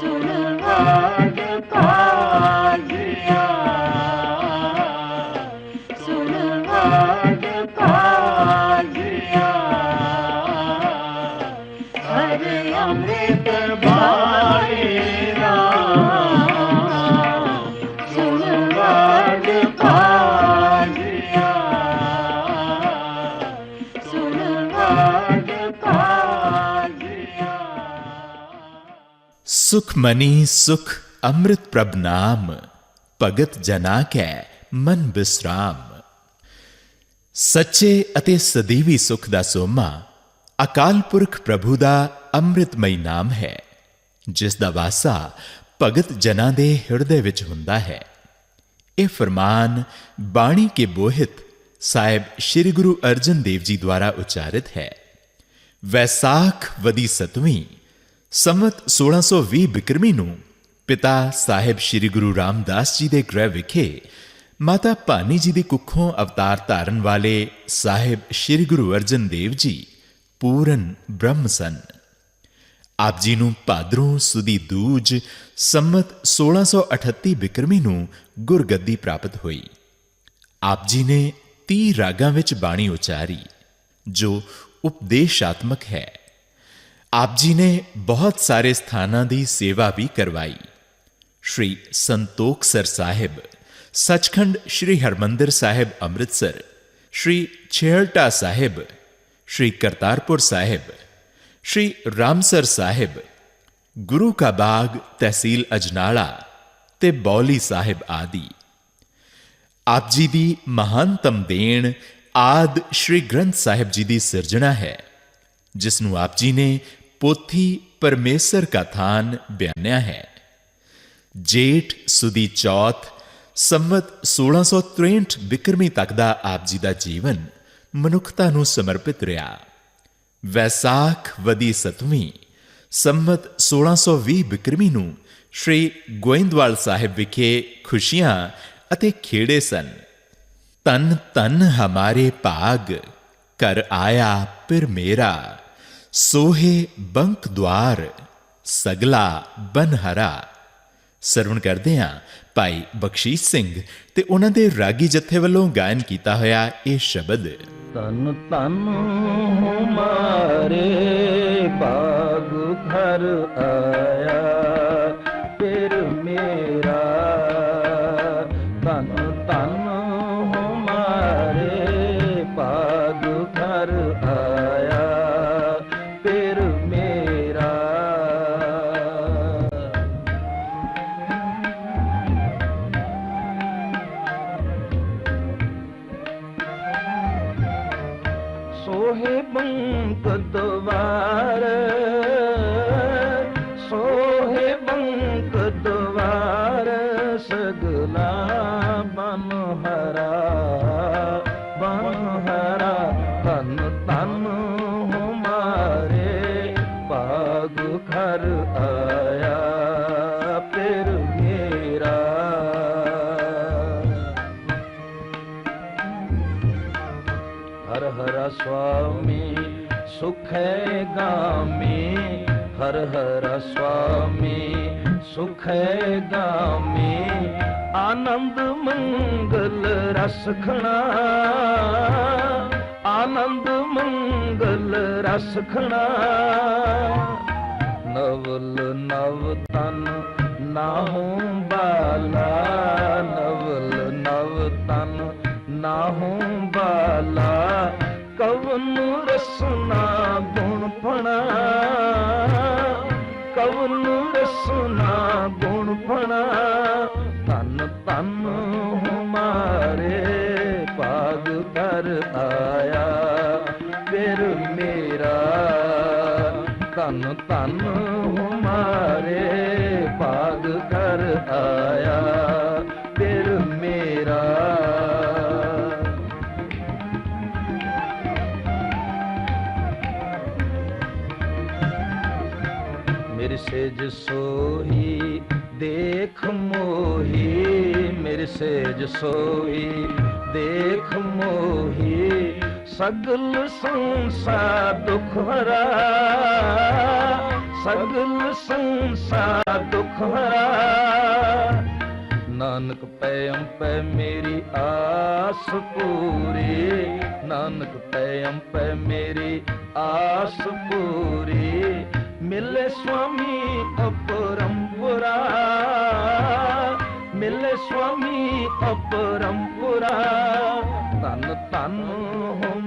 சுடுவாடு ਸੁਖ ਮਨੀ ਸੁਖ ਅੰਮ੍ਰਿਤ ਪ੍ਰਭ ਨਾਮ, ਭਗਤ ਜਨਾ ਕੈ ਮਨ ਬਿਸਰਾਮ। ਸੱਚੇ ਅਤੇ ਸਦੀਵੀ ਸੁਖ ਦਾ ਸੋਮਾ, ਅਕਾਲ ਪੁਰਖ ਪ੍ਰਭੂ ਦਾ ਅੰਮ੍ਰਿਤਮਈ ਨਾਮ ਹੈ, ਜਿਸ ਦਾ ਵਾਸਾ ਭਗਤ ਜਨਾਂ ਦੇ ਹਿਰਦੇ ਵਿੱਚ ਹੁੰਦਾ ਹੈ। ਇਹ ਫਰਮਾਨ ਬਾਣੀ ਕੇ ਬੋਹਿਤ ਸਾਹਿਬ ਸ੍ਰੀ ਗੁਰੂ ਅਰਜਨ ਦੇਵ ਜੀ ਦੁਆਰਾ ਉਚਾਰਿਤ ਹੈ। ਵੈਸਾਖ ਵਦੀ ਸਤਵੀਂ ਸੰਮਤ 1620 ਬਿਕਰਮੀ ਨੂੰ ਪਿਤਾ ਸਾਹਿਬ ਸ੍ਰੀ ਗੁਰੂ ਰਾਮਦਾਸ ਜੀ ਦੇ ਗ੍ਰਹਿ ਵਿਖੇ ਮਾਤਾ ਭਾਨੀ ਜੀ ਦੀ ਕੁੱਖੋਂ ਅਵਤਾਰ ਧਾਰਨ ਵਾਲੇ ਸਾਹਿਬ ਸ੍ਰੀ ਗੁਰੂ ਅਰਜਨ ਦੇਵ ਜੀ ਪੂਰਨ ਬ੍ਰਹਮ ਸਨ। ਆਪ ਜੀ ਨੂੰ ਭਾਦਰੋਂ ਸੁਦੀ ਦੂਜ ਸੰਮਤ 1638 ਬਿਕਰਮੀ ਨੂੰ ਗੁਰਗੱਦੀ ਪ੍ਰਾਪਤ ਹੋਈ। ਆਪ ਜੀ ਨੇ 30 ਰਾਗਾਂ ਵਿੱਚ ਬਾਣੀ ਉਚਾਰੀ, ਜੋ ਉਪਦੇਸ਼ਾਤਮਕ ਹੈ। ਆਪ ਜੀ ਨੇ ਬਹੁਤ ਸਾਰੇ ਸਥਾਨਾਂ ਦੀ ਸੇਵਾ ਵੀ ਕਰਵਾਈ। ਸ਼੍ਰੀ ਸੰਤੋਖ ਸਰ ਸਾਹਿਬ, ਸੱਚਖੰਡ ਸ਼੍ਰੀ ਹਰਮੰਦਰ ਸਾਹਿਬ ਅੰਮ੍ਰਿਤਸਰ, ਸ਼੍ਰੀ ਛੇਲਟਾ ਸਾਹਿਬ, ਸ਼੍ਰੀ ਕਰਤਾਰਪੁਰ ਸਾਹਿਬ, ਸ਼੍ਰੀ ਰਾਮਸਰ ਸਾਹਿਬ, ਗੁਰੂ ਕਾ ਬਾਗ ਤਹਿਸੀਲ ਅਜਨਾਲਾ ਤੇ ਬੌਲੀ ਸਾਹਿਬ ਆਦਿ। ਆਪ ਜੀ ਦੀ ਮਹਾਨਤਮ ਦੇਣ ਆਦ ਸ਼੍ਰੀ ਗ੍ਰੰਥ ਸਾਹਿਬ ਜੀ ਦੀ ਸਿਰਜਣਾ ਹੈ, ਜਿਸ ਨੂੰ ਆਪ ਜੀ ਨੇ ਪੋਥੀ ਪਰਮੇਸ਼ਰ ਕਾ ਥਾਨ ਬਿਆਨਿਆ ਹੈ। ਜੇਠ ਸੁਦੀ ਚੌਥ ਸੰਮਤ 1663 ਬਿਕਰਮੀ ਤੱਕ ਦਾ ਆਪ ਜੀ ਦਾ ਜੀਵਨ ਮਨੁੱਖਤਾ ਨੂੰ ਸਮਰਪਿਤ ਰਿਹਾ। ਵੈਸਾਖ ਵਦੀ ਸਤਵੀਂ ਸੰਮਤ 1620 ਬਿਕਰਮੀ ਨੂੰ ਸ਼੍ਰੀ ਗੋਇੰਦਵਾਲ ਸਾਹਿਬ ਵਿਖੇ ਖੁਸ਼ੀਆਂ ਅਤੇ ਖੇੜੇ ਸਨ। ਤਨ ਤਨ ਹਮਾਰੇ ਭਾਗ ਕਰ ਆਇਆ ਪਰ ਮੇਰਾ। ਸੋਹੇ ਬੰਕ ਦਵਾਰ ਸਗਲਾ ਬਨਹਰਾ। ਸਰਵਣ ਕਰਦੇ ਹਾਂ, ਭਾਈ ਬਖਸ਼ੀਸ਼ ਸਿੰਘ ਤੇ ਉਹਨਾਂ ਦੇ ਰਾਗੀ ਜਥੇ ਵੱਲੋਂ ਗਾਇਨ ਕੀਤਾ ਹੋਇਆ ਇਹ ਸ਼ਬਦ। ਤਨ ਤਨ ਹਮਾਰੇ ਬਾਗ ਘਰ ਆਇਆ। ਹਰ ਹਰ ਸੁਆਮੀ ਸੁਖੈ ਗਾਮੀ। ਹਰ ਹਰ ਸੁਆਮੀ ਸੁਖੈ ਗਾਮੀ। ਆਨੰਦ ਮੰਗਲ ਰਸ ਖਣਾ। ਆਨੰਦ ਮੰਗਲ ਰਸ ਖਣਾ। ਨਵਲ ਨਵ ਤਨ ਨਾਹੂ ਬਾਲਾ। ਨਵਲ ਨਵ ਤਨ ਨਾਹੂ ਬਾਲਾ ਕਵਨ ਰਸਨਾ ਗੁਣ ਫਣਾ। ਕਵਨ ਰਸਨਾ ਗੁਣ ਫਣਾ। ਤਨ ਤਨ ਹਮਾਰੇ ਭਾਗ ਕਰ ਆਇਆ। ਫਿਰ ਮੇਰਾ ਤਨ ਤਨ ਸੇਜ ਸੋਈ, ਦੇਖ ਮੋਹੀ, ਮੇਰੇ ਸੇਜ ਸੋਈ। ਦੇਖ ਮੋਹੀ, ਸਗਲ ਸੰਸਾਰ ਦੁਖ ਹਰਾ। ਸਗਲ ਸੰਸਾਰ ਦੁਖ ਹਰਾ। ਨਾਨਕ ਪੈ ਅੰਪੈ ਮੇਰੀ ਆਸ ਪੂਰੀ। ਨਾਨਕ ਪੈ ਅੰਪੈ ਮੇਰੀ ਆਸ ਪੂਰੀ। ਮਿਲੇ ਸੁਆਮੀ ਅਪਰੰਪਰਾ ਮਿਲੇ ਸੁਆਮੀ ਅਪਰੰਪਰਾ। ਤਨ ਤਨ ਹਮਾਰੇ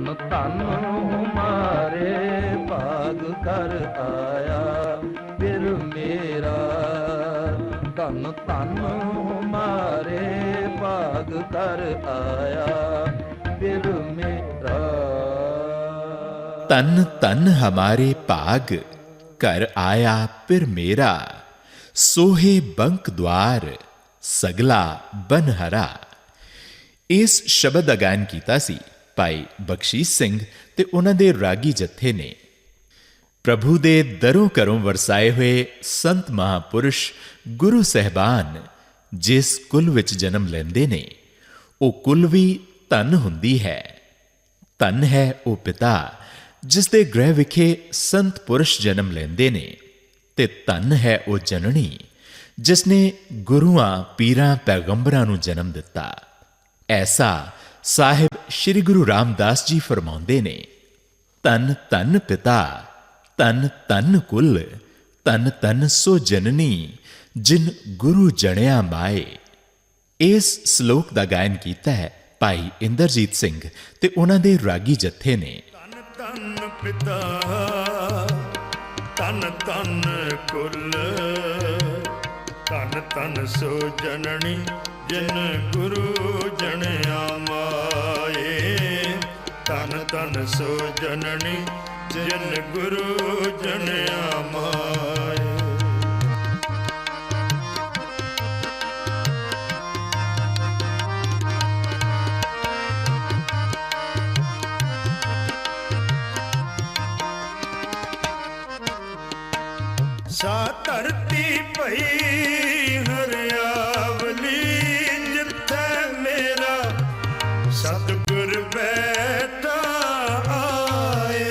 ਤਨ ਤਨ ਹਮਾਰੇ ਬਾਗ ਕਰ ਆਇਆ। ਫਿਰ ਮੇਰਾ ਤਨ ਤਨ ਹਮਾਰੇ ਬਾਗ ਕਰ ਆਇਆ। ਫਿਰ ਮੇਰਾ ਤਨ ਤਨ ਹਮਾਰੇ ਭਾਗ ਘਰ ਆਇਆ ਫਿਰ ਮੇਰਾ। ਸੋਹੇ ਬੰਕ ਦਵਾਰ ਸਗਲਾ ਬਨ ਹਰਾ ਇਸ ਸ਼ਬਦ ਦਾ ਗਾਇਨ ਕੀਤਾ ਸੀ। ਭਾਈ ਬਖਸ਼ੀਸ਼ ਸਿੰਘ ਤੇ ਉਹਨਾਂ ਦੇ ਰਾਗੀ ਜਥੇ ਨੇ। ਪ੍ਰਭੂ ਦੇ ਦਰੋਂ ਘਰੋਂ ਵਰਸਾਏ ਹੋਏ ਸੰਤ ਮਹਾਪੁਰਸ਼ ਗੁਰੂ ਸਹਿਬਾਨ ਜਿਸ ਕੁਲ ਵਿੱਚ ਜਨਮ ਲੈਂਦੇ ਨੇ, ਉਹ ਕੁਲ ਵੀ ਧਨ ਹੁੰਦੀ ਹੈ। ਧਨ ਹੈ ਉਹ ਪਿਤਾ ਜਿਸ ਦੇ ਗ੍ਰਹਿ ਵਿਖੇ ਸੰਤ ਪੁਰਸ਼ ਜਨਮ ਲੈਂਦੇ ਨੇ ਤੇ ਧਨ ਹੈ ਉਹ ਜਨਨੀ ਜਿਸ ਨੇ ਗੁਰੂਆਂ, ਪੀਰਾਂ, ਪੈਗੰਬਰਾਂ ਨੂੰ ਜਨਮ ਦਿੱਤਾ। ਐਸਾ ਸਾਹਿਬ ਸ੍ਰੀ ਗੁਰੂ ਰਾਮਦਾਸ ਜੀ ਫਰਮਾਉਂਦੇ ਨੇ, ਤਨ ਤਨ ਪਿਤਾ, ਤਨ ਤਨ ਕੁਲ, ਤਨ ਤਨ ਸੋ ਜਨਨੀ, ਜਿਨ ਗੁਰੂ ਜਣਿਆ ਮਾਏ। ਇਸ ਸ਼ਲੋਕ ਦਾ ਗਾਇਨ ਕੀਤਾ ਹੈ ਭਾਈ ਇੰਦਰਜੀਤ ਸਿੰਘ ਤੇ ਉਹਨਾਂ ਦੇ ਰਾਗੀ ਜਥੇ ਨੇ। ਤਨ ਤਨ ਪਿਤਾ, ਤਨ ਤਨ ਕੁਲ। ਧਨ ਧਨ ਸੋ ਜਨਨੀ, ਜਿਨ ਗੁਰੂ ਜਣਿਆ ਮਾਏ। ਧਨ ਧਨ ਸੋ ਜਨਨੀ, ਜਿਨ ਗੁਰੂ ਜਣਿਆ ਮਾਏ। ਭਈ ਹਰਿਆਵਲੀ ਜਿੱਥੇ ਮੇਰਾ ਸਤਿਗੁਰ ਬੈਠਾ ਆਏ।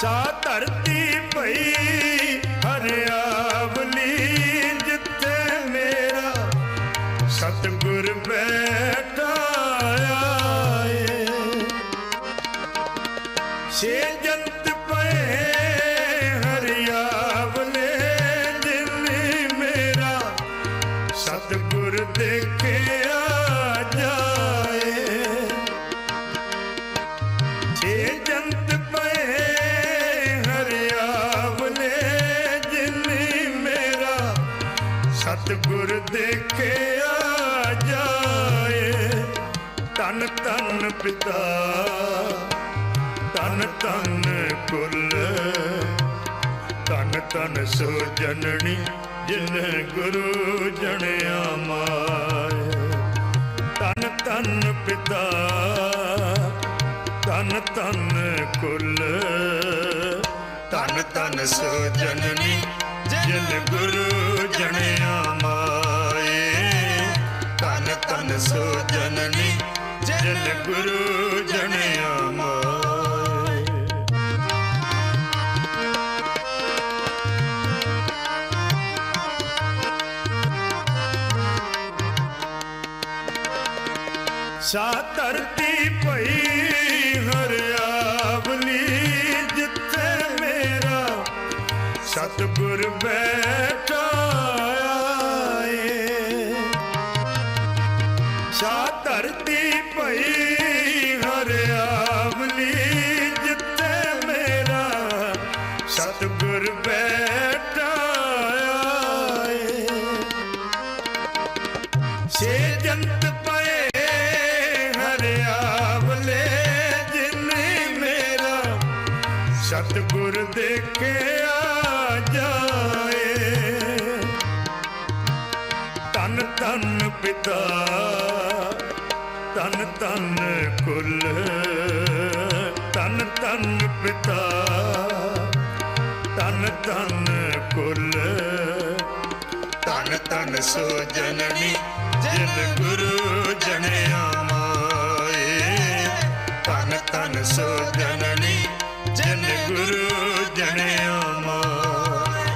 ਸਾ ਧਰਤੀ ਭਈ ਪਿਤਾ ਤਨ ਤਨ ਕੁਲ ਤਨ ਤਨ ਸੋ ਜਨਨੀ ਜਿਨ ਗੁਰੂ ਜਣਿਆ ਮਾਏ। ਤਨ ਤਨ ਪਿਤਾ ਤਨ ਤਨ ਕੁਲ ਤਨ ਤਨ ਸੋ ਜਨਨੀ ਜਿਨ ਗੁਰੂ ਜਣਿਆ ਮਾਏ। ਤਨ ਤਨ ਸੋ ਜਨਨੀ ਜਿਨ ਗੁਰੂ ਜਣਿਆ ਮਾਏ। ਸਾ ਧਰਤੀ ਭਈ ਹਰਿਆਵਲੀ ਜਿੱਥੇ ਮੇਰਾ ਸਤਿਗੁਰ ਬੈਠ ਤਨ ਤਨ ਤਨ ਕੁਲ ਤਨ ਤਨ ਪਿਤਾ। ਤਨ ਤਨ ਕੁਲ ਤਨ ਤਨ ਸੋ ਜਨਨੀ ਜਿਨ ਗੁਰੂ ਜਣਿਆ ਮਾਏ ਤਨ ਤਨ ਸੋ ਜਨਨੀ ਜਿਨ ਗੁਰੂ ਜਣਿਆ ਮਾਏ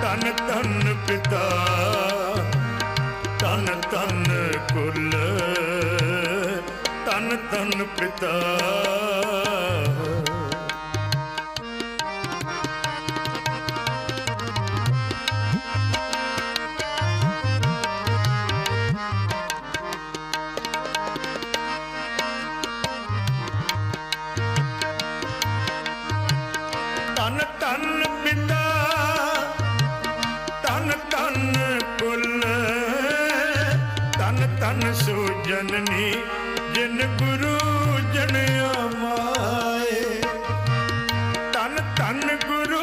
ਤਨ ਤਨ ਪਿਤਾ। ਤਨ ਤਨ ਪਿਤਾ। ਤਨ ਤਨ ਪਿਤਾ। ਤਨ ਤਨ ਕੁਲ। ਤਨ ਤਨ ਸੋ ਜਨਨੀ ਜਿਨ ਗੁਰੂ ਜਣਿਆ ਮਾਏ ਤਨ ਤਨ ਗੁਰੂ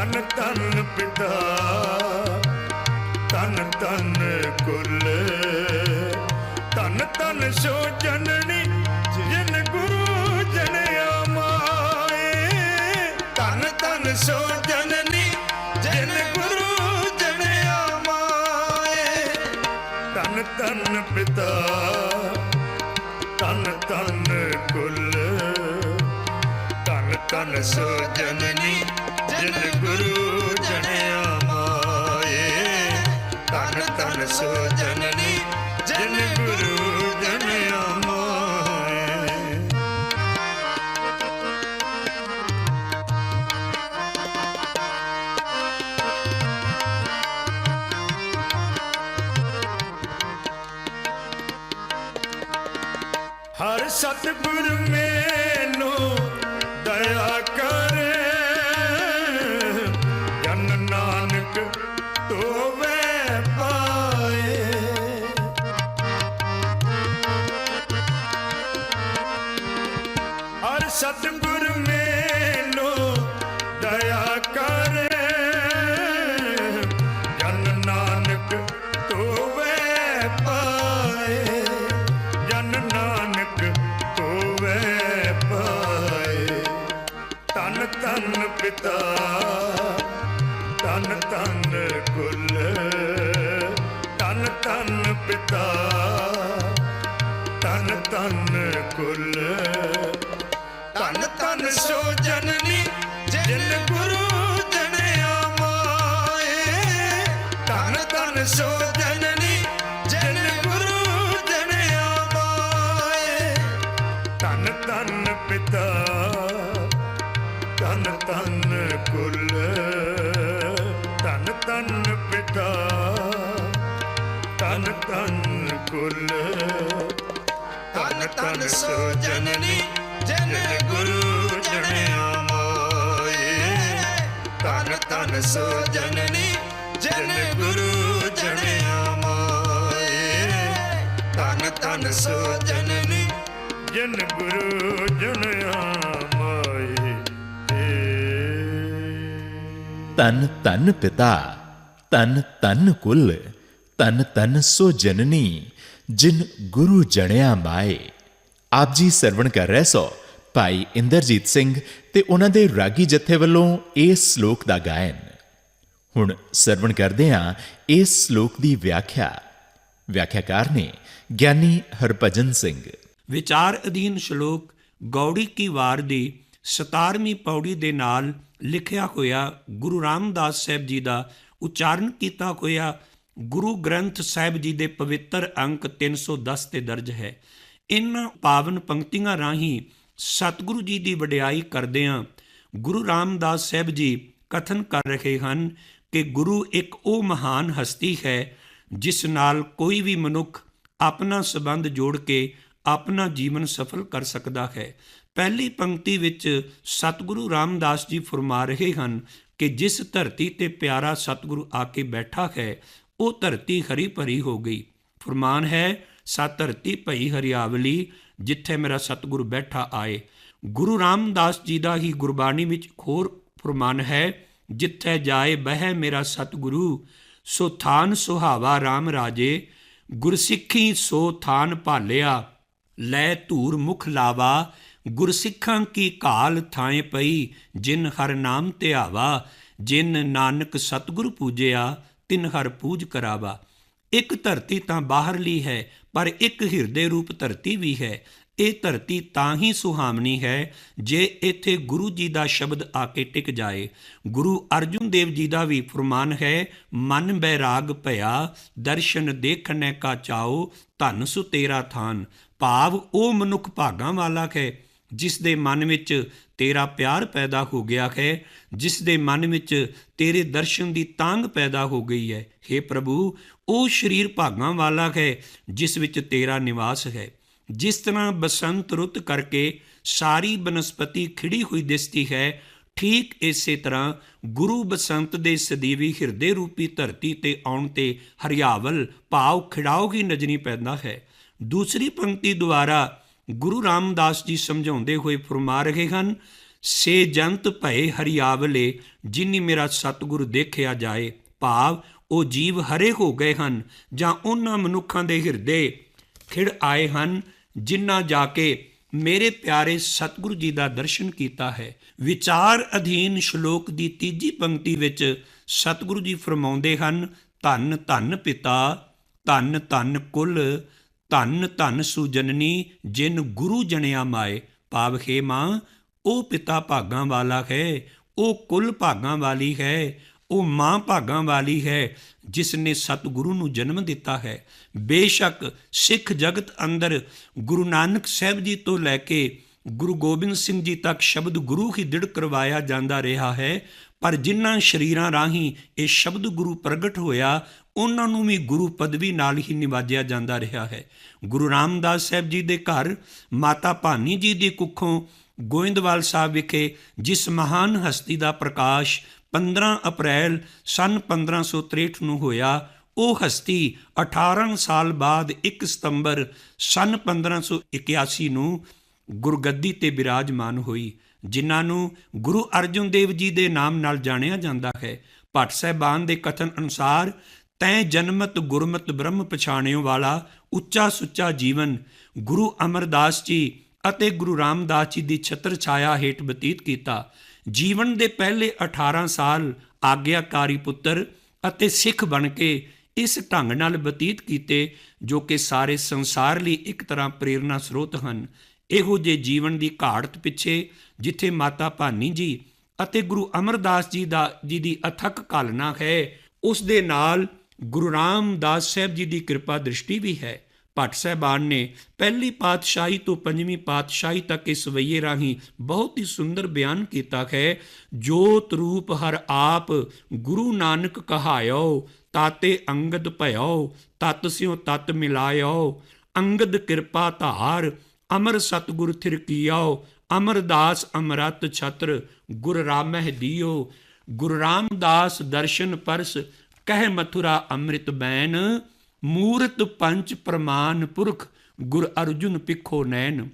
ਤਿਨ ਲਏ ਤਨ ਤਨ ਪਿਤਾ ਤਨ ਤਨ ਕੁਲ ਤਨ ਤਨ ਸੋ ਜਨਨੀ ਜਿਨ ਗੁਰੂ ਜਨਿਆ ਮਾਏ ਤਨ ਤਨ ਸੋ ਜਨਨੀ ਜਿਨ ਗੁਰੂ ਜਨਿਆ ਮਾਏ ਤਨ ਤਨ ਪਿਤਾ ਤਨ ਤਨ ਕੁਲ ਤਨ ਤਨ ਸੋ ਜਨਨੀ ਜਿਨ ਗੁਰੂ ਜਣਿਆ ਮਾਏ। ਤਨ ਤਨ ਸੋ ਜਨਨੀ ਜਿਨ ਗੁਰੂ ਜਣਿਆ ਮਾਏ। ਹਰ ਸਤਿਗੁਰ ਮੈਨੂੰ ਕੁਲ। ਤਨ ਤਨ ਪਿਤਾ ਤਨ ਤਨ ਕੁਲ। ਤਨ ਤਨ ਸੋ ਜਨਨੀ ਜਨ ਗੁਰੂ ਜਣਿਆ ਤਨ ਤਨ ਸੋ ਜਨਨੀ ਜਿਨ ਗੁਰੂ ਜਣਿਆ ਮਾਏ ਤਨ ਤਨ ਸੋ ਜਨਨੀ ਜਿਨ ਗੁਰੂ ਜਣਿਆ ਮਾਏ ਏ ਤਨ ਤਨ ਪਿਤਾ ਤਨ ਤਨ ਕੁਲ ਤਨ ਤਨ ਸੋ ਜਨਨੀ ਜਿਨ ਗੁਰੂ ਜਣਿਆ ਮਾਏ ਆਪ ਜੀ ਸਰਵਣ ਕਰ ਰਹੇ ਸੋ ਭਾਈ ਇੰਦਰਜੀਤ ਸਿੰਘ ਤੇ ਉਹਨਾਂ ਦੇ ਰਾਗੀ ਜਥੇ ਵੱਲੋਂ ਇਸ ਸ਼ਲੋਕ ਦਾ ਗਾਇਨ। ਹੁਣ ਸਰਵਣ ਕਰਦੇ ਹਾਂ ਇਸ ਸ਼ਲੋਕ ਦੀ ਵਿਆਖਿਆ। ਵਿਆਖਿਆਕਾਰ ਨੇ ਗਿਆਨੀ ਹਰਭਜਨ ਸਿੰਘ। ਵਿਚਾਰ ਅਧੀਨ ਸ਼ਲੋਕ ਗੌੜੀ ਕੀ ਵਾਰ ਦੀ 17ਵੀਂ ਪੌੜੀ ਦੇ ਨਾਲ ਲਿਖਿਆ ਹੋਇਆ ਗੁਰੂ ਰਾਮਦਾਸ ਸਾਹਿਬ ਜੀ ਦਾ ਉਚਾਰਨ ਕੀਤਾ ਹੋਇਆ ਗੁਰੂ ਗ੍ਰੰਥ ਸਾਹਿਬ ਜੀ ਦੇ ਪਵਿੱਤਰ ਅੰਕ 310 ਤੇ ਦਰਜ ਹੈ। ਇਨ ਪਾਵਨ ਪੰਕਤੀਆਂ ਰਾਹੀਂ ਸਤਿਗੁਰੂ ਜੀ ਦੀ ਵਡਿਆਈ ਕਰਦਿਆਂ ਗੁਰੂ ਰਾਮਦਾਸ ਸਾਹਿਬ ਜੀ ਕਥਨ ਕਰ ਰਹੇ ਹਨ ਕਿ ਗੁਰੂ ਇੱਕ ਉਹ ਮਹਾਨ ਹਸਤੀ ਹੈ, ਜਿਸ ਨਾਲ ਕੋਈ ਵੀ ਮਨੁੱਖ ਆਪਣਾ ਸਬੰਧ ਜੋੜ ਕੇ ਆਪਣਾ ਜੀਵਨ ਸਫਲ ਕਰ ਸਕਦਾ ਹੈ। ਪਹਿਲੀ ਪੰਕਤੀ ਵਿੱਚ ਸਤਿਗੁਰੂ ਰਾਮਦਾਸ ਜੀ ਫਰਮਾ ਰਹੇ ਹਨ ਕਿ ਜਿਸ ਧਰਤੀ ਤੇ ਪਿਆਰਾ ਸਤਿਗੁਰੂ ਆ ਕੇ ਬੈਠਾ ਹੈ, ਉਹ ਧਰਤੀ ਹਰੀ ਭਰੀ ਹੋ ਗਈ। ਫਰਮਾਨ ਹੈ ਸਤ ਧਰਤੀ ਭਈ ਹਰਿਆਵਲੀ ਜਿੱਥੇ ਮੇਰਾ ਸਤਿਗੁਰ ਬੈਠਾ ਆਏ। ਗੁਰੂ ਰਾਮਦਾਸ ਜੀ ਦਾ ਹੀ ਗੁਰਬਾਣੀ ਵਿੱਚ ਇੱਕ ਹੋਰ ਫਰਮਾਨ ਹੈ, ਜਿੱਥੇ ਜਾਏ ਬਹਿ ਮੇਰਾ ਸਤਿਗੁਰੂ, ਸੋ ਥਾਨ ਸੁਹਾਵਾ RAM ਰਾਜੇ। ਗੁਰਸਿੱਖੀ ਸੋ ਥਾਨ ਭਾਲਿਆ, ਲੈ ਧੂਰ ਮੁਖ ਲਾਵਾ। ਗੁਰਸਿੱਖਾਂ ਕੀ ਕਾਲ ਥਾਏ ਪਈ, ਜਿਨ ਹਰ ਨਾਮ ਧਿਆਵਾ। ਜਿਨ ਨਾਨਕ ਸਤਿਗੁਰ ਪੂਜਿਆ, ਤਿਨ ਹਰ ਪੂਜ ਕਰਾਵਾ। ਇੱਕ ਧਰਤੀ ਤਾਂ ਬਾਹਰਲੀ ਹੈ ਪਰ ਇੱਕ ਹਿਰਦੇ ਰੂਪ ਧਰਤੀ ਵੀ ਹੈ। ਇਹ ਧਰਤੀ ਤਾਂ ਹੀ ਸੁਹਾਵਣੀ ਹੈ, ਜੇ ਇੱਥੇ ਗੁਰੂ ਜੀ ਦਾ ਸ਼ਬਦ ਆ ਕੇ ਟਿਕ ਜਾਏ। ਗੁਰੂ ਅਰਜੁਨ ਦੇਵ ਜੀ ਦਾ ਵੀ ਫਰਮਾਨ ਹੈ, ਮਨ ਬੈਰਾਗ ਭਇਆ, ਦਰਸ਼ਨ ਦੇਖਣੇ ਕਾ ਚਾਓ ਧਨ ਸੁ ਤੇਰਾ ਥਾਨ। ਭਾਵ ਉਹ ਮਨੁੱਖ ਭਾਗਾਂ ਵਾਲਾ ਹੈ ਜਿਸ ਦੇ ਮਨ ਵਿੱਚ ਤੇਰਾ ਪਿਆਰ ਪੈਦਾ ਹੋ ਗਿਆ ਹੈ, ਜਿਸ ਦੇ ਮਨ ਵਿੱਚ ਤੇਰੇ ਦਰਸ਼ਨ ਦੀ ਤਾਂਗ ਪੈਦਾ ਹੋ ਗਈ ਹੈ। हे ਪ੍ਰਭੂ, ਉਹ ਸਰੀਰ ਭਾਗਾਂ ਵਾਲਾ ਹੈ, ਜਿਸ ਵਿੱਚ ਤੇਰਾ ਨਿਵਾਸ ਹੈ। ਜਿਸ ਤਰ੍ਹਾਂ ਬਸੰਤ ਰੁੱਤ ਕਰਕੇ ਸਾਰੀ ਬਨਸਪਤੀ ਖਿੜੀ ਹੋਈ ਦਿਸਦੀ ਹੈ, ਠੀਕ ਇਸੇ ਤਰ੍ਹਾਂ ਗੁਰੂ ਬਸੰਤ ਦੇ ਸਦੀਵੀ ਹਿਰਦੇ ਰੂਪੀ ਧਰਤੀ ਤੇ ਆਉਣ ਤੇ ਹਰਿਆਵਲ, ਭਾਵ ਖਿੜਾਓ ਹੀ ਨਜ਼ਰੀ ਪੈਂਦਾ ਹੈ। ਦੂਸਰੀ ਪੰਕਤੀ ਦੁਆਰਾ ਗੁਰੂ ਰਾਮਦਾਸ ਜੀ ਸਮਝਾਉਂਦੇ ਹੋਏ ਫਰਮਾ ਰਹੇ ਹਨ, ਸੇ ਜੰਤ ਭਏ ਹਰਿਆਵਲੇ, ਜਿਨੀ ਮੇਰਾ ਸਤਿਗੁਰ ਦੇਖਿਆ ਜਾਏ, ਭਾਵ ਉਹ ਜੀਵ ਹਰੇ ਹੋ ਗਏ ਹਨ, ਜਾਂ ਉਹਨਾਂ ਮਨੁੱਖਾਂ ਦੇ ਹਿਰਦੇ ਖਿੜ ਆਏ ਹਨ, ਜਿਨ੍ਹਾਂ ਜਾ ਕੇ ਮੇਰੇ ਪਿਆਰੇ ਸਤਿਗੁਰੂ ਜੀ ਦਾ ਦਰਸ਼ਨ ਕੀਤਾ ਹੈ। ਵਿਚਾਰ ਅਧੀਨ ਸ਼ਲੋਕ ਦੀ ਤੀਜੀ ਪੰਕਤੀ ਵਿੱਚ ਸਤਿਗੁਰੂ ਜੀ ਫਰਮਾਉਂਦੇ ਹਨ, ਧੰਨ ਧੰਨ ਪਿਤਾ, ਧੰਨ ਧੰਨ ਕੁਲ ਧੰਨ ਧੰਨ ਸੁਜਨਨੀ, ਜਿਨ ਗੁਰੂ ਜਣਿਆ ਮਾਏ। ਭਾਵ ਹੈ ਮਾਂ, ਉਹ ਪਿਤਾ ਭਾਗਾਂ ਵਾਲਾ ਹੈ, ਉਹ ਕੁੱਲ ਭਾਗਾਂ ਵਾਲੀ ਹੈ, ਉਹ ਮਾਂ ਭਾਗਾਂ ਵਾਲੀ ਹੈ, ਜਿਸ ਨੇ ਸਤਿਗੁਰੂ ਨੂੰ ਜਨਮ ਦਿੱਤਾ ਹੈ। ਬੇਸ਼ੱਕ ਸਿੱਖ ਜਗਤ ਅੰਦਰ ਗੁਰੂ ਨਾਨਕ ਸਾਹਿਬ ਜੀ ਤੋਂ ਲੈ ਕੇ ਗੁਰੂ ਗੋਬਿੰਦ ਸਿੰਘ ਜੀ ਤੱਕ ਸ਼ਬਦ ਗੁਰੂ ਹੀ ਦ੍ਰਿੜ ਕਰਵਾਇਆ ਜਾਂਦਾ ਰਿਹਾ ਹੈ, ਪਰ ਜਿਨ੍ਹਾਂ ਸ਼ਰੀਰਾਂ ਰਾਹੀਂ ਇਹ ਸ਼ਬਦ ਗੁਰੂ ਪ੍ਰਗਟ ਹੋਇਆ ਉਹਨਾਂ ਨੂੰ ਵੀ ਗੁਰੂ ਪਦਵੀ ਨਾਲ ਹੀ ਨਿਵਾਜਿਆ ਜਾਂਦਾ ਰਿਹਾ ਹੈ। ਗੁਰੂ ਰਾਮਦਾਸ ਸਾਹਿਬ ਜੀ ਦੇ ਘਰ ਮਾਤਾ ਭਾਨੀ ਜੀ ਦੀ ਕੁੱਖੋਂ ਗੋਇੰਦਵਾਲ ਸਾਹਿਬ ਵਿਖੇ ਜਿਸ ਮਹਾਨ ਹਸਤੀ ਦਾ ਪ੍ਰਕਾਸ਼ 15 ਅਪ੍ਰੈਲ ਸਨ 1563 ਨੂੰ ਹੋਇਆ, ਉਹ ਹਸਤੀ 18 ਸਾਲ ਬਾਅਦ 1 ਸਤੰਬਰ ਸਨ 1581 ਨੂੰ ਗੁਰਗੱਦੀ ਤੇ ਬਿਰਾਜਮਾਨ ਹੋਈ, ਜਿਨ੍ਹਾਂ ਨੂੰ ਗੁਰੂ ਅਰਜਨ ਦੇਵ ਜੀ ਦੇ ਨਾਮ ਨਾਲ ਜਾਣਿਆ ਜਾਂਦਾ ਹੈ। ਭੱਟ ਸਾਹਿਬਾਨ ਦੇ ਕਥਨ ਅਨੁਸਾਰ ਤੈ ਜਨਮਤ ਗੁਰਮਤ ਬ੍ਰਹਮ ਪਛਾਣਿਓ ਵਾਲਾ ਉੱਚਾ ਸੁੱਚਾ ਜੀਵਨ ਗੁਰੂ ਅਮਰਦਾਸ ਜੀ ਅਤੇ ਗੁਰੂ ਰਾਮਦਾਸ ਜੀ ਦੀ ਛਤਰ ਛਾਇਆ ਹੇਠ ਬਤੀਤ ਕੀਤਾ। ਜੀਵਨ ਦੇ ਪਹਿਲੇ 18 ਸਾਲ ਆਗਿਆਕਾਰੀ ਪੁੱਤਰ ਅਤੇ ਸਿੱਖ ਬਣ ਕੇ ਇਸ ਢੰਗ ਨਾਲ ਬਤੀਤ ਕੀਤੇ ਜੋ ਕਿ ਸਾਰੇ ਸੰਸਾਰ ਲਈ ਇੱਕ ਤਰ੍ਹਾਂ ਪ੍ਰੇਰਣਾ ਸਰੋਤ ਹਨ। ਇਹੋ ਜੇ ਜੀਵਨ ਦੀ ਘਾੜਤ ਪਿੱਛੇ ਜਿੱਥੇ ਮਾਤਾ ਭਾਨੀ ਜੀ ਅਤੇ ਗੁਰੂ ਅਮਰਦਾਸ ਜੀ ਦਾ, ਜੀ ਦੀ ਅਥਕ ਕਾਲਨਾ ਹੈ, ਉਸ ਦੇ ਨਾਲ ਗੁਰੂ ਰਾਮਦਾਸ ਸਾਹਿਬ ਜੀ ਦੀ ਕਿਰਪਾ ਦ੍ਰਿਸ਼ਟੀ ਵੀ ਹੈ। ਭੱਟ ਸਾਹਿਬਾਨ ਨੇ ਪਹਿਲੀ ਪਾਤਸ਼ਾਹੀ ਤੋਂ ਪੰਜਵੀਂ ਪਾਤਸ਼ਾਹੀ ਤੱਕ ਇਸ ਵਈਏ ਰਾਹੀਂ ਬਹੁਤ ਹੀ ਸੁੰਦਰ ਬਿਆਨ ਕੀਤਾ ਹੈ, ਜੋਤ ਰੂਪ ਹਰ ਆਪ ਗੁਰੂ ਨਾਨਕ ਕਹਾਇਓ, ਤਾਤੇ ਅੰਗਦ ਭਇਓ, ਤਤ ਸਿਓ ਤਤ ਮਿਲਾਇਓ, ਅੰਗਦ ਕਿਰਪਾ ਧਾਰ, ਅਮਰ ਸਤਗੁਰ ਥਿਰ ਕੀਓ, ਅਮਰਦਾਸ ਅਮਰਤ ਛਤਰ, ਗੁਰ ਰਾਮਹਿ ਦਿਓ, ਗੁਰੂ ਰਾਮਦਾਸ ਦਰਸ਼ਨ ਪਰਸ ਕਹਿ ਮਥੁਰਾ ਅੰਮ੍ਰਿਤ ਬੈਨ, ਮੂਰਤ ਪੰਚ ਪ੍ਰਮਾਨ ਪੁਰਖ, ਗੁਰ ਅਰਜੁਨ ਪਿਖੋ ਨੈਣ।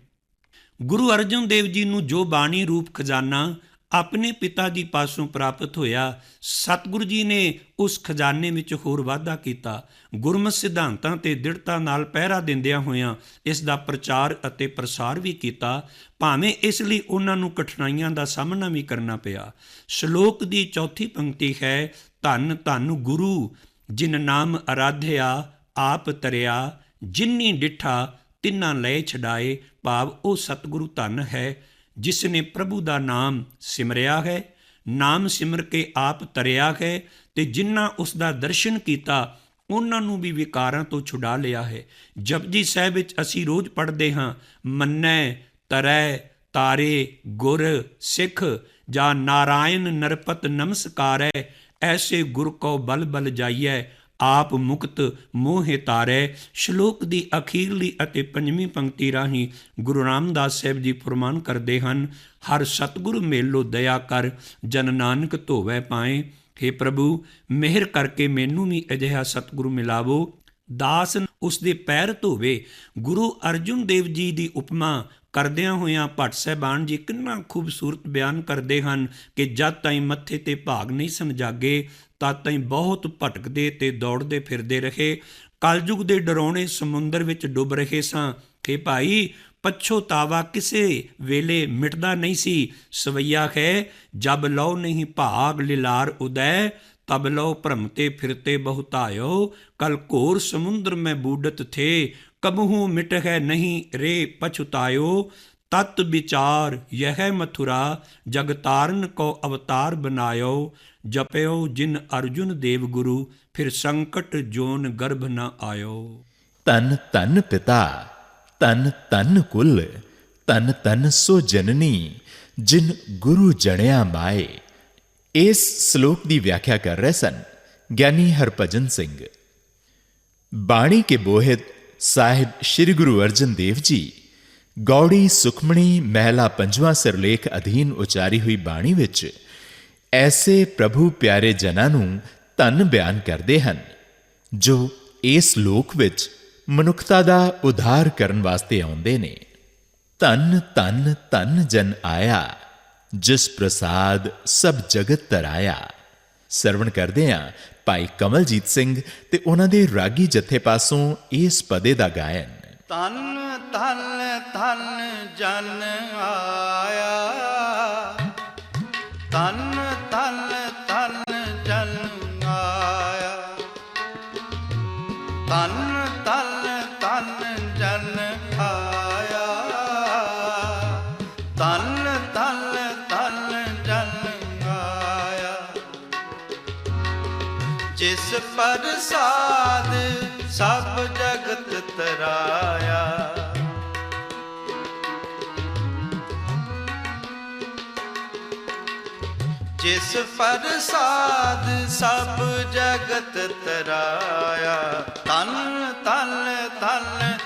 ਗੁਰੂ ਅਰਜਨ ਦੇਵ ਜੀ ਨੂੰ ਜੋ ਬਾਣੀ ਰੂਪ ਖਜ਼ਾਨਾ ਆਪਣੇ ਪਿਤਾ ਜੀ ਪਾਸੋਂ ਪ੍ਰਾਪਤ ਹੋਇਆ ਸਤਿਗੁਰੂ ਜੀ ਨੇ ਉਸ ਖਜ਼ਾਨੇ ਵਿੱਚ ਹੋਰ ਵਾਧਾ ਕੀਤਾ। ਗੁਰਮਤ ਸਿਧਾਂਤਾਂ ਤੇ ਦ੍ਰਿੜਤਾ ਨਾਲ ਪਹਿਰਾ ਦਿੰਦਿਆਂ ਹੋਇਆਂ ਇਸ ਦਾ ਪ੍ਰਚਾਰ ਅਤੇ ਪ੍ਰਸਾਰ ਵੀ ਕੀਤਾ। ਭਾਵੇਂ ਇਸ ਲਈ ਉਹਨਾਂ ਨੂੰ ਕਠਿਨਾਈਆਂ ਦਾ ਸਾਹਮਣਾ ਵੀ ਕਰਨਾ ਪਿਆ। ਸ਼ਲੋਕ ਦੀ ਚੌਥੀ ਪੰਕਤੀ ਹੈ, ਧੰਨ ਧੰਨ ਗੁਰੂ, ਜਿਨ ਨਾਮ ਅਰਾਧਿਆ, ਆਪ ਤਰਿਆ, ਜਿਨੀ ਡਿਠਾ ਤਿੰਨਾਂ ਲੈ ਛਡਾਏ, ਭਾਵ ਉਹ ਸਤਿਗੁਰੂ ਧੰਨ ਹੈ ਜਿਸ ਨੇ ਪ੍ਰਭੂ ਦਾ ਨਾਮ ਸਿਮਰਿਆ ਹੈ, ਨਾਮ ਸਿਮਰ ਕੇ ਆਪ ਤਰਿਆ ਹੈ ਤੇ ਜਿਨ੍ਹਾਂ ਉਸ ਦਾ ਦਰਸ਼ਨ ਕੀਤਾ, ਉਹਨਾਂ ਨੂੰ ਵੀ ਵਿਕਾਰਾਂ ਤੋਂ ਛੁਡਾ ਲਿਆ ਹੈ। ਜਪਜੀ ਸਾਹਿਬ ਵਿੱਚ ਅਸੀਂ ਰੋਜ਼ ਪੜ੍ਹਦੇ ਹਾਂ, ਮੰਨੈ, ਤਰੈ, ਤਾਰੇ, ਗੁਰ, ਸਿੱਖ ਜਾਂ ਨਾਰਾਇਣ ਨਰਪਤ ਨਮਸਕਾਰੈ, ਐਸੇ ਗੁਰ ਕੋ ਬਲ ਬਲ ਜਾਈਐ ਆਪ ਮੁਕਤ ਮੋਹਿ ਤਾਰੈ, ਸ਼ਲੋਕ ਦੀ ਅਖੀਰਲੀ ਅਤੇ ਪੰਜਵੀਂ ਪੰਕਤੀ ਰਾਹੀਂ ਗੁਰੂ ਰਾਮਦਾਸ ਸਾਹਿਬ ਜੀ ਫਰਮਾਨ ਕਰਦੇ ਹਨ, ਹਰ ਸਤਿਗੁਰੂ ਮੇਲੋ ਦਇਆ ਕਰ, ਜਨ ਨਾਨਕ ਧੋਵੈ ਪਾਏ। हे ਪ੍ਰਭੂ, ਮਿਹਰ ਕਰਕੇ ਮੈਨੂੰ ਵੀ ਅਜਿਹਾ ਸਤਿਗੁਰੂ ਮਿਲਾਵੋ। ਦਾਸ ਉਸ ਦੇ ਪੈਰ ਧੋਵੇ। ਗੁਰੂ ਅਰਜੁਨ ਦੇਵ ਜੀ ਦੀ ਉਪਮਾ ਕਰਦਿਆਂ ਹੋਇਆਂ ਭੱਟ ਸਾਹਿਬਾਨ ਜੀ ਕਿੰਨਾ ਖੂਬਸੂਰਤ ਬਿਆਨ ਕਰਦੇ ਹਨ ਕਿ ਜਦ ਤਾਈਂ ਮੱਥੇ ਤੇ ਭਾਗ ਨਹੀਂ ਸਮਝਾਗੇ ਤਦ ਤਾਈਂ ਬਹੁਤ ਭਟਕਦੇ ਤੇ ਦੌੜਦੇ ਫਿਰਦੇ ਰਹੇ। ਕਲਯੁਗ ਦੇ ਡਰਾਉਣੇ ਸਮੁੰਦਰ ਵਿੱਚ ਡੁੱਬ ਰਹੇ ਸਾਂ। ਕਿ ਭਾਈ ਪਛੋਤਾਵਾ ਕਿਸੇ ਵੇਲੇ ਮਿਟਦਾ ਨਹੀਂ ਸੀ। ਸਵਈਆ ਹੈ ਜਬ ਲਉ ਨਹੀਂ ਭਾਗ ਲਿਲਾਰ ਉਦੈ, ਤਬ ਲਉ ਭ੍ਰਮਤੇ ਫਿਰਤੇ ਬਹੁਤਾਇਓ। ਕਲ ਘੋਰ ਸਮੁੰਦਰ ਮੈਂ ਬੂਡਤ ਥੇ, ਕਬਹੂ ਮਿਟ ਹੈ ਨਹੀਂ ਰੇ ਪਛੁਤਾਇਓ। ਤਤ ਵਿਚਾਰ ਯਹ ਮਥੁਰਾ ਜਗਤਾਰਨ ਕੋ ਅਵਤਾਰ ਬਨਾਇਓ। ਜਪਿਓ ਜਿਨ ਅਰਜੁਨ ਦੇਵ ਗੁਰੂ, ਫਿਰ ਸੰਕਟ ਜੋਨ ਗਰਭ ਨ ਆਇਓ। ਤਨ ਤਨ ਪਿਤਾ, ਤਨ ਤਨ ਕੁਲ, ਤਨ ਤਨ ਸੋ ਜਨਨੀ, ਜਿਨ ਗੁਰੂ ਜਣਿਆ ਮਾਏ। ਇਸ ਸ਼ਲੋਕ ਦੀ ਵਿਆਖਿਆ ਕਰ ਰਹੇ ਸਨ ਗਿਆਨੀ ਹਰਭਜਨ ਸਿੰਘ। ਬਾਣੀ ਕੇ ਬੋਹਿਤ ਸਾਹਿਬ ਸ੍ਰੀ ਗੁਰੂ ਅਰਜਨ ਦੇਵ ਜੀ, ਗੌੜੀ ਸੁਖਮਣੀ ਮਹਿਲਾ ਪੰਜਵਾਂ ਸਿਰਲੇਖ ਅਧੀਨ ਉਚਾਰੀ ਹੋਈ ਬਾਣੀ ਵਿੱਚ ਐਸੇ ਪ੍ਰਭੂ ਪਿਆਰੇ ਜਨਾਂ ਨੂੰ ਧੰਨ ਬਿਆਨ ਕਰਦੇ ਹਨ, ਜੋ ਇਸ ਲੋਕ ਵਿੱਚ ਮਨੁੱਖਤਾ ਦਾ ਉਧਾਰ ਕਰਨ ਵਾਸਤੇ ਆਉਂਦੇ ਨੇ। ਧੰਨ ਧੰਨ ਧੰਨ ਜਨ ਆਇਆ, ਜਿਸ ਪ੍ਰਸਾਦ ਸਭ ਜਗਤ ਤਰਾਇਆ। ਸਰਵਣ ਕਰਦੇ ਆ ਭਾਈ ਕਮਲਜੀਤ ਸਿੰਘ ਤੇ ਉਹਨਾਂ ਦੇ ਰਾਗੀ ਜਥੇ ਪਾਸੋਂ ਇਸ ਪਦੇ ਦਾ ਗਾਇਨ। ਤਨ ਤਨ ਤਨ ਜਨ ਆਇਆ। ਜਿਸ ਪ੍ਰਸਾਦ ਸਭ ਜਗਤ ਤਰਾਇਆ। ਤਨ ਤਨ ਤਨ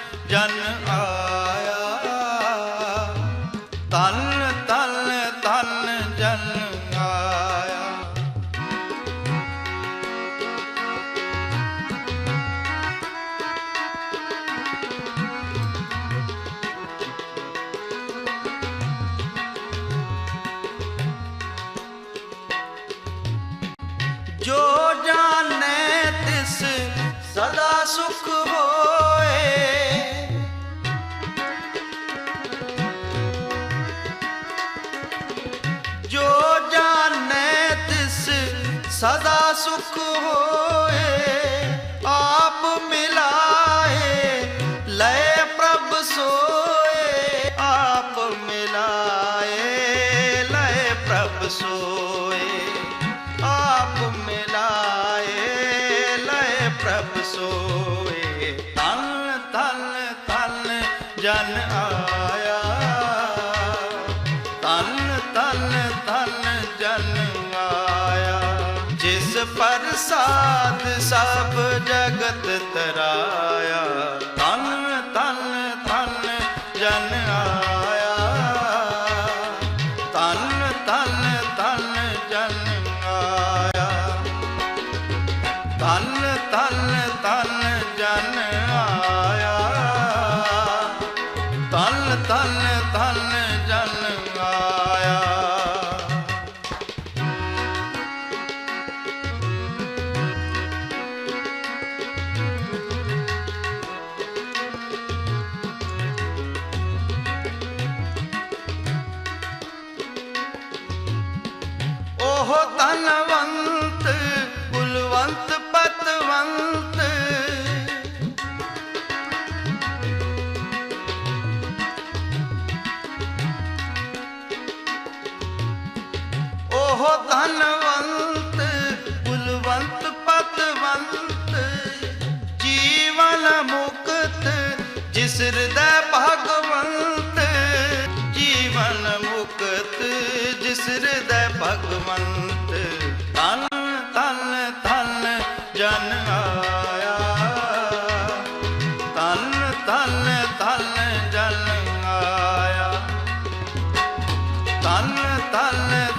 哎。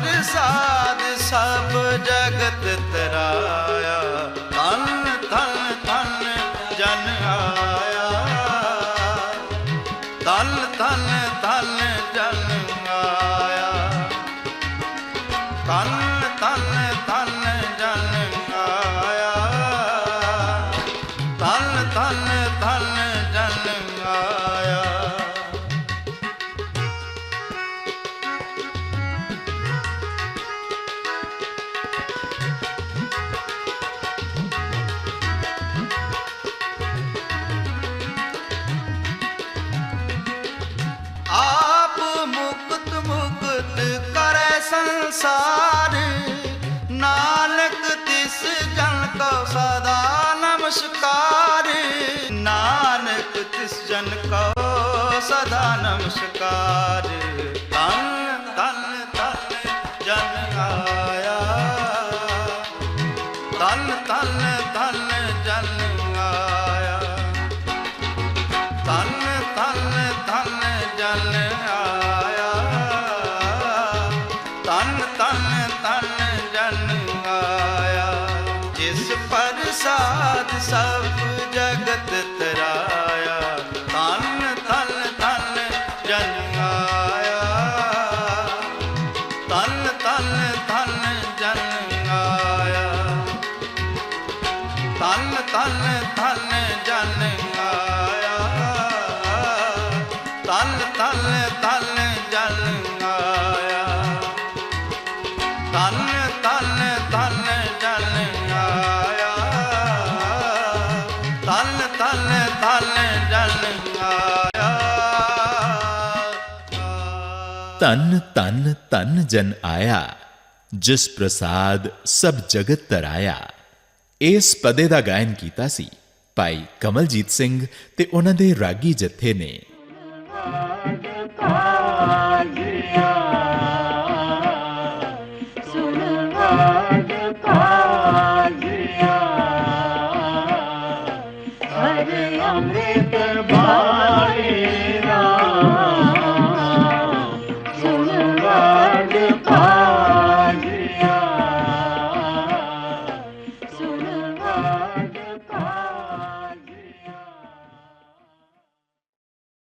सार ਸਦਾ ਨਮਸਕਾਰ। ਧਨ ਧਨ ਧਨ ਜਨ ਆਇਆ। ਧਨ ਧਨ ਧਨ ਜਨ ਆਇਆ। ਧਨ ਧਨ ਧਨ ਜਨ ਆਇਆ, ਜਿਸ ਪ੍ਰਸਾਦ ਸਭ ਜਗਤ ਤਰਾਇਆ। ਇਸ ਪਦੇ ਦਾ ਗਾਇਨ ਕੀਤਾ ਸੀ ਭਾਈ ਕਮਲਜੀਤ ਸਿੰਘ ਤੇ ਉਹਨਾਂ ਦੇ ਰਾਗੀ ਜਥੇ ਨੇ।